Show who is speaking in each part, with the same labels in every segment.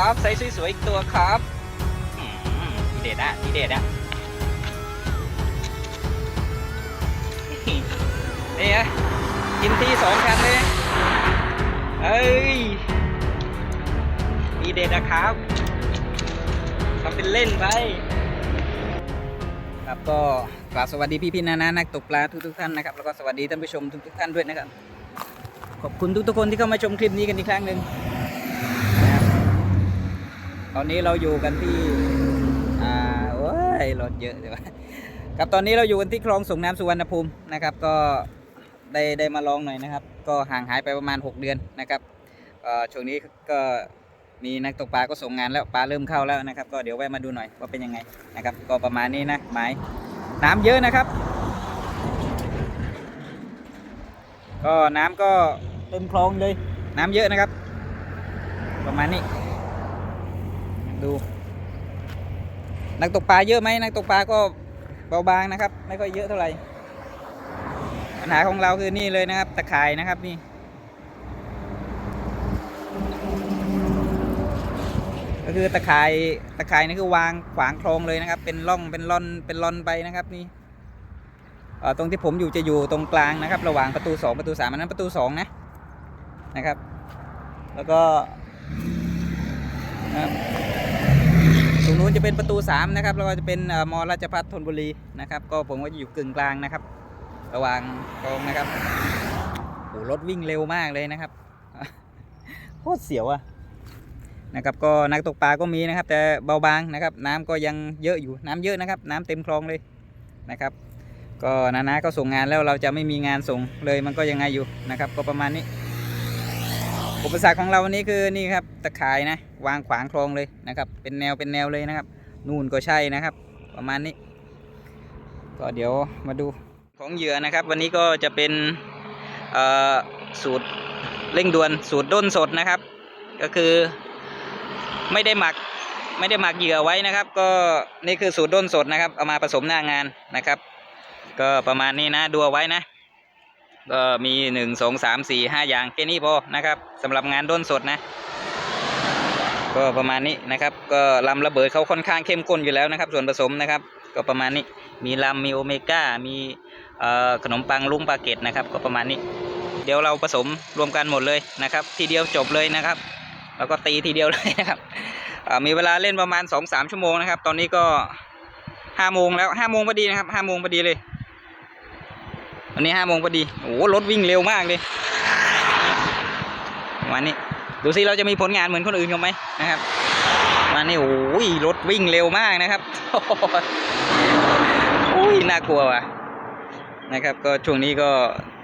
Speaker 1: ครับไซส์สวยๆอีกตัวครับอืมทีเด็ดอะทีเด็ดอะนี่ฮะกินที่สองคันเลยเอ้ยทีเด็ดนะครับทำเป็นเล่นไปครับก็กราบสวัสดีพี่พี่นานานักตกปลาทุกทุกท่านนะครับแล้วก็สวัสดีท่านผู้ชมทุกทุกท่านด้วยนะครับขอบคุณทุกทุกคนที่เข้ามาชมคลิปนี้กันอีกครั้งหนึ่ง ตอนนี้เราอยู่กันที่อ่าโอ้ยรถเยอะเลยวะครับตอนนี้เราอยู่กันที่คลองส่งน้ำสุวรรณภูมินะครับ ก็ได้ได้มาลองหน่อยนะครับ ก็ห่างหายไปประมาณ 6 เดือนนะครับช่วงนี้ก็มีนักตกปลาก็ส่งงานแล้วปลาเริ่มเข้าแล้วนะครับ ก็เดี๋ยวแวะมาดูหน่อยว่าเป็นยังไงนะครับ ก็ประมาณนี้นะหมายน้ำเยอะนะครับ ก็น้ำก็เต็มคลองเลยน้ำเยอะนะครับ ประมาณนี้ ดู นักตกปลาเยอะไหมนักตกปลาก็เบาบางนะครับ ไม่ค่อยเยอะเท่าไหร่ปัญหาของเราคือนี่เลยนะครับ ตะข่ายนะครับนี่ก็คือตะข่ายตะข่ายนี่คือวางขวางคลองเลยนะครับ เป็นร่องเป็นร่อนเป็นร่อนไปนะครับนี่ตรงที่ผมอยู่จะอยู่ตรงกลางนะครับ ระหว่างประตู 2 ประตู3อันนั้นประตู2นะนะครับ แล้วก็นะครับ รงนู้นจะเป็นประตู 3 นะครับ แล้วก็จะเป็นมอราชพัฒนธนบุรีนะครับ ก็ผมก็อยู่กึ่งกลางนะครับ ระหว่างกองนะครับโอ้รถวิ่งเร็วมากเลยนะครับโคตรเสียวอะนะครับ ก็นักตกปลาก็มีนะครับ แต่เบาบางนะครับ น้ำก็ยังเยอะอยู่น้ำเยอะนะครับ น้ำเต็มคลองเลยนะครับ ก็นานาก็ส่งงานแล้วเราจะไม่มีงานส่งเลยมันก็ยังไงอยู่นะครับ ก็ประมาณนี้ อุปสรรคของเราวันนี้คือนี่ครับตะข่ายนะ วางขวางคลองเลยนะครับ เป็นแนวเป็นแนวเลยนะครับ นู่นก็ใช่นะครับ ประมาณนี้ ก็เดี๋ยวมาดูของเหยื่อนะครับ วันนี้ก็จะเป็นสูตรเร่งด่วนสูตรด้นสดนะครับ ก็คือไม่ได้หมักไม่ได้หมักเหยื่อไว้นะครับ ก็นี่คือสูตรด้นสดนะครับเอามาผสมหน้างานนะครับ ก็ประมาณนี้นะดูเอาไว้นะ ก็มีหนึ่งสองสามสี่ห้าอย่างแค่นี้พอนะครับสำหรับงานด้นสดนะ ก็ประมาณนี้นะครับ ก็ลำระเบิดเขาค่อนข้างเข้มข้นอยู่แล้วนะครับ ส่วนผสมนะครับ ก็ประมาณนี้มีลำมีโอเมก้ามีขนมปังลุงปาเกตนะครับ ก็ประมาณนี้ เดี๋ยวเราผสมรวมกันหมดเลยนะครับ ทีเดียวจบเลยนะครับ แล้วก็ตีทีเดียวเลยนะครับมีเวลาเล่นประมาณสองสามชั่วโมงนะครับ ตอนนี้ก็ห้าโมงแล้วห้าโมงพอดีนะครับห้าโมงพอดีเลย วันนี้ห้าโมงพอดี โอ้โหรถวิ่งเร็วมากเลยวันนี้ ดูสิเราจะมีผลงานเหมือนคนอื่นเขาไหมนะครับวันนี้โอ้ยรถวิ่งเร็วมากนะครับโอ้ยน่ากลัวว่ะนะครับ ก็ช่วงนี้ก็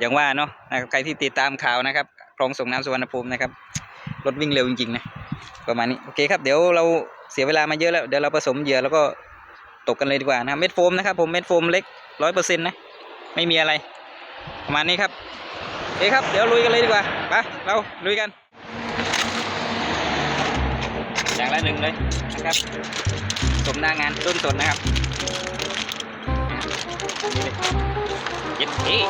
Speaker 1: อย่างว่าเนาะนะครับใครที่ติดตามข่าวนะครับคลองส่งน้ำสุวรรณภูมินะครับรถวิ่งเร็วจริงๆนะประมาณนี้โอเคครับเดี๋ยวเราเสียเวลามาเยอะแล้วเดี๋ยวเราผสมเหยื่อแล้วก็ตกกันเลยดีกว่านะเม็ดโฟมนะครับผมเม็ดโฟมเล็กร้อยเปอร์เซ็นต์นะไม่มีอะไร ประมาณนี้ครับโอเคครับเดี๋ยวลุยกันเลยดีกว่าไปเราลุยกันอย่างละหนึ่งเลยนะครับสมหน้างานต้นสดนะครับนี่เลยเย็ดเอ๊ะ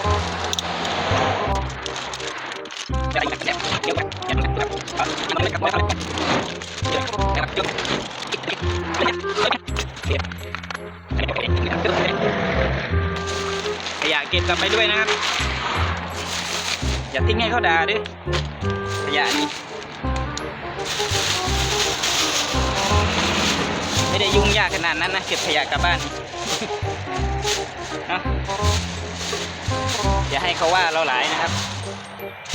Speaker 1: จะอะไรกันเนี่ยเดี๋ยวกันเดี๋ยวกันเอายังไม่กลับมาเลยเดี๋ยวเดี๋ยวเดี๋ยวขยะเก็บกลับไปด้วยนะครับ อย่าทิ้งให้เขาด่าดิขยะนี่ไม่ได้ยุ่งยากขนาดนั้นนะเก็บขยะกลับบ้านเนอะอย่าให้เขาว่าเราหลายนะครับ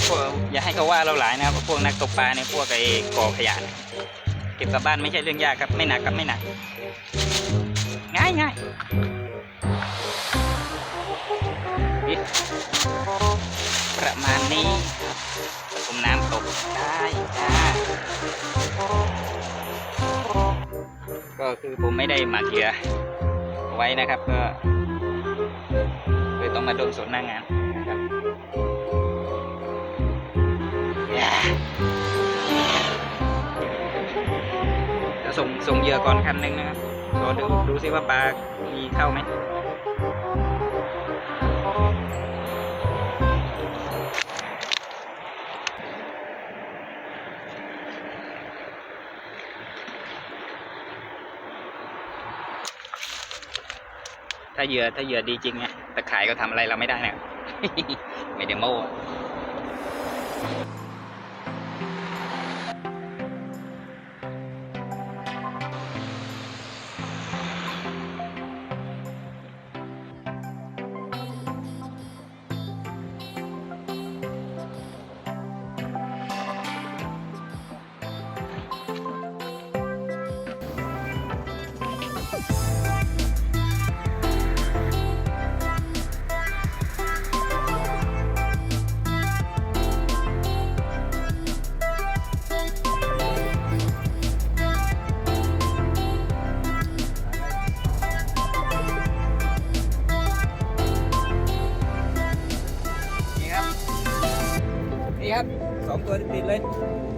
Speaker 1: พวกอย่าให้เขาว่าเราหลายนะครับพวกนักตกปลาเนี่ยพวกไอ้ก่อขยะเนี่ยเก็บกลับบ้านไม่ใช่เรื่องยากครับไม่หนักครับไม่หนัก นี่ประมาณนี้ผมน้ำตกได้จ้าก็คือผมไม่ได้หมักเหยื่อไว้นะครับ ก็เลยต้องมาโดนสดหน้างานนะครับอย่าเดี๋ยวส่งส่งเหยื่อก่อนคันหนึงนะครับรอดูดูซิว่าปลามีเข้าไหม ถ้าเหยื่อถ้าเหยื่อดีจริงไงตะข่ายก็ทำอะไรเราไม่ได้นะไม่ได้โม้ สอ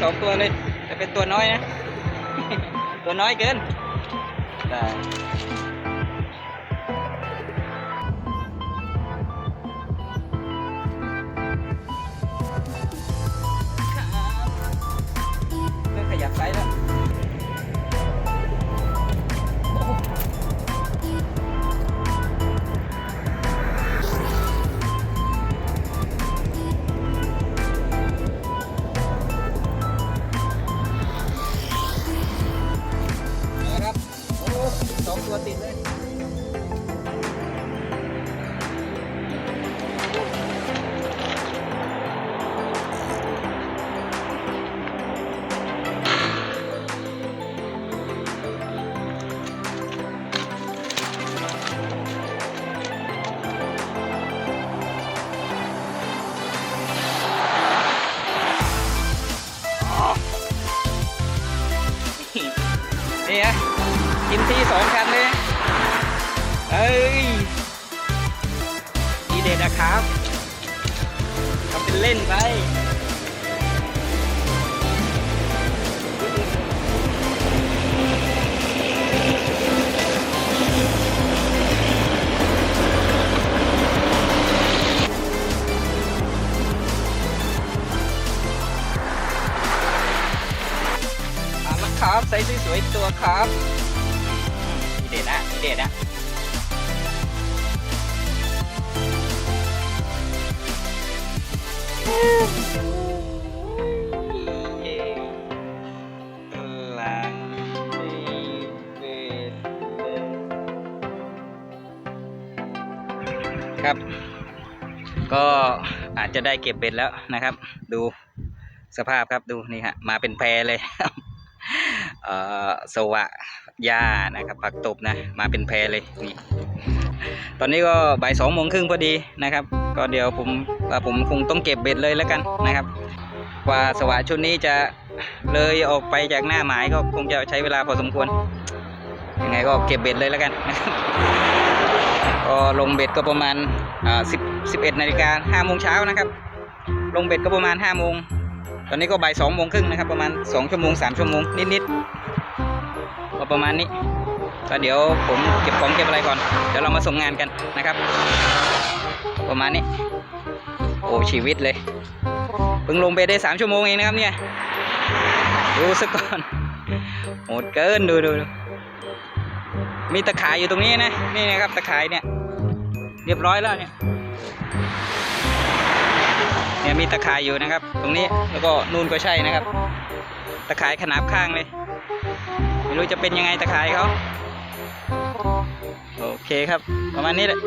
Speaker 1: สองตัวเลยแต่เป็นตัวน้อยนะ ตัวน้อยเกินได้ เล่นไปมาแล้วครับใส่สวยๆอีกตัวครับดีเด็ดนะดีเด็ดนะ ครับ ก็อาจจะได้เก็บเบ็ดแล้วนะครับ ดูสภาพครับดูนี่ฮะมาเป็นแพรเลยเอ่อสวะหญ้านะครับผักตบนะ มาเป็นแพรเลยนี่ ตอนนี้ก็บ่ายสองโมงครึ่งพอดีนะครับ ก็เดี๋ยวผมผมคงต้องเก็บเบ็ดเลยแล้วกันนะครับ ว่าสวะชุดนี้จะเลยออกไปจากหน้าหมายก็คงจะใช้เวลาพอสมควรยังไงก็เก็บเบ็ดเลยแล้วกันก็ลงเบ็ดก็ประมาณสิบสิบเอ็ดนาฬิกาห้าโมงเช้านะครับ ลงเบ็ดก็ประมาณห้าโมงตอนนี้ก็บ่ายสองโมงครึ่งนะครับ ประมาณสองชั่วโมงสามชั่วโมงนิดๆก็ประมาณนี้ ก็เดี๋ยวผมเก็บของเก็บอะไรก่อน เดี๋ยวเรามาส่งงานกันนะครับ ประมาณนี้ โอ้ชีวิตเลย เพิ่งลงไปได้สามชั่วโมงเองนะครับเนี่ย ดูซะก่อนโหดเกินดูดูดูมีตะข่ายอยู่ตรงนี้นะ นี่นะครับตะข่ายเนี่ย เรียบร้อยแล้วเนี่ยเนี่ยมีตะข่ายอยู่นะครับ ตรงนี้แล้วก็นู่นก็ใช่นะครับ ตะข่ายขนาบข้างเลย ไม่รู้จะเป็นยังไงตะข่ายเขา โอเคครับ ประมาณนี้แหละ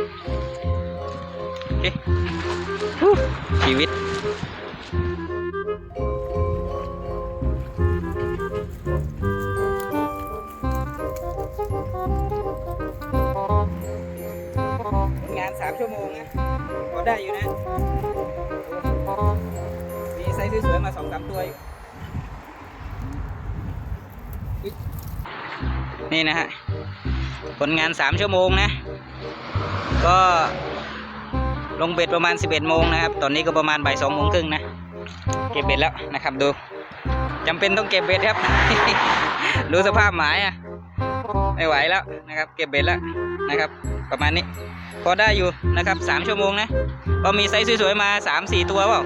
Speaker 1: โอเคชีวิตงานสามชั่วโมงนะพอได้อยู่นะ มีไซส์สวยๆมาสองสามตัวอยู่นี่นะฮะ ผลงาน 3 ชั่วโมงนะ ก็ลงเบ็ดประมาณ 11โมงนะครับ ตอนนี้ก็ประมาณบ่าย2โมงครึ่งนะ เก็บเบ็ดแล้วนะครับดูจำเป็นต้องเก็บเบ็ดครับ ดูสภาพหมายอะ ไม่ไหวแล้วนะครับ เก็บเบ็ดแล้วนะครับ ประมาณนี้ พอได้อยู่นะครับ 3 ชั่วโมงนะ ก็มีไซส์สวยๆมา 3-4 ตัวเปล่า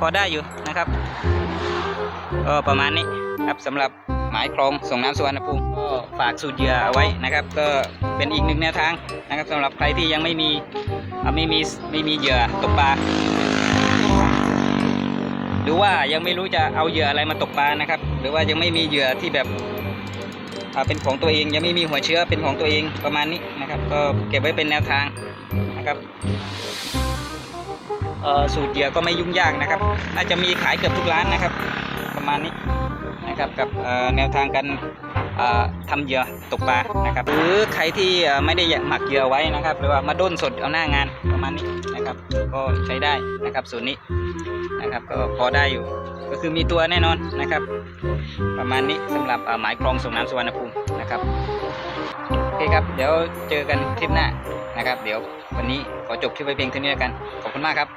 Speaker 1: พอได้อยู่นะครับ ก็ประมาณนี้ครับสำหรับหมายคลองส่งน้ำสุวรรณภูมิ ฝากสูตรเหยื่อเอาไว้นะครับ ก็เป็นอีกหนึ่งแนวทางนะครับสำหรับใครที่ยังไม่มีไม่มีไม่มีเหยื่อตกปลาหรือว่ายังไม่รู้จะเอาเหยื่ออะไรมาตกปลานะครับ หรือว่ายังไม่มีเหยื่อที่แบบเป็นของตัวเองยังไม่มีหัวเชื้อเป็นของตัวเองประมาณนี้นะครับ ก็เก็บไว้เป็นแนวทางนะครับสูตรเหยื่อก็ไม่ยุ่งยากนะครับ น่าจะมีขายเกือบทุกร้านนะครับ ประมาณนี้นะครับกับแนวทางการ ทำเหยื่อตกปลานะครับ หรือใครที่ไม่ได้หมักเหยื่อไว้นะครับ หรือว่ามาด้นสดเอาหน้างานประมาณนี้นะครับ ก็ใช้ได้นะครับสูตรนี้นะครับก็พอได้อยู่ก็คือมีตัวแน่นอนนะครับ ประมาณนี้สำหรับหมายคลองส่งน้ำสุวรรณภูมินะครับโอเคครับเดี๋ยวเจอกันคลิปหน้านะครับ เดี๋ยววันนี้ขอจบคลิปไว้เพียงเท่านี้แล้วกันขอบคุณมากครับ